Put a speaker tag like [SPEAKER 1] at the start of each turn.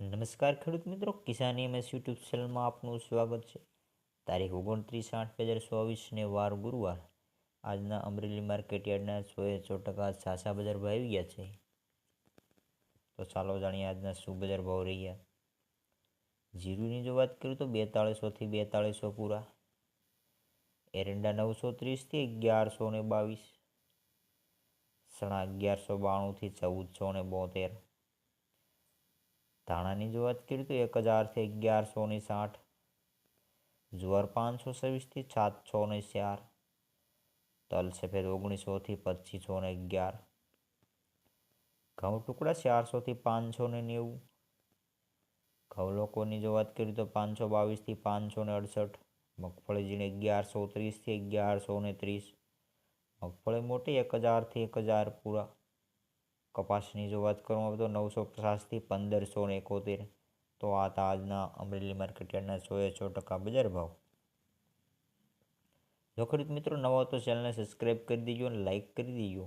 [SPEAKER 1] નમસ્કાર ખેડૂત મિત્રો, કિસાન એમએસ યુટ્યુબ ચેનલમાં આપનું સ્વાગત છે. તારીખ ઓગણત્રીસ આઠ બે હજાર ચોવીસને વાર ગુરુવાર. આજના અમરેલી માર્કેટ યાર્ડના સોએ સો ટકા સાસા બજાર ભાવ આવી ગયા છે. તો ચાલો જાણીએ આજના શું બજાર ભાવ રહ્યા જીરુની જો વાત કરું તો બેતાળીસોથી બેતાળીસો પૂરા. એરંડા નવસો ત્રીસથી અગિયારસો ને બાવીસ. સણા અગિયારસો બાણુંથી ચૌદસો ને બોતેર. ધાણાની જો વાત કરીએ તો એક હજારથી અગિયારસો ને સાઠ, જુવાર પાંચસો છવ્વીસથી સાતસો ને ચાર તલ સફેદ ઓગણીસોથી પચીસો ને અગિયાર, ઘઉં ટુકડા ચારસોથી પાંચસો ને નેવું ઘઉં લોકોની જો વાત કરીએ તો પાંચસો બાવીસથી પાંચસો ને અડસઠ મગફળી ઝીણી અગિયારસો ત્રીસથી અગિયારસો ને ત્રીસ, મગફળી મોટી એક હજારથી એક હજાર પૂરા કપાસની જો વાત કરવામાં આવે તો નવસો પચાસથી પંદરસો ને એકોતેર. તો આ હતા આજના અમરેલી માર્કેટ સો એ સો ટકા બજાર ભાવ. જો ખરીદ મિત્રો નવા તો ચેનલને સબસ્ક્રાઈબ કરી દેજો અને લાઇક કરી દેજો.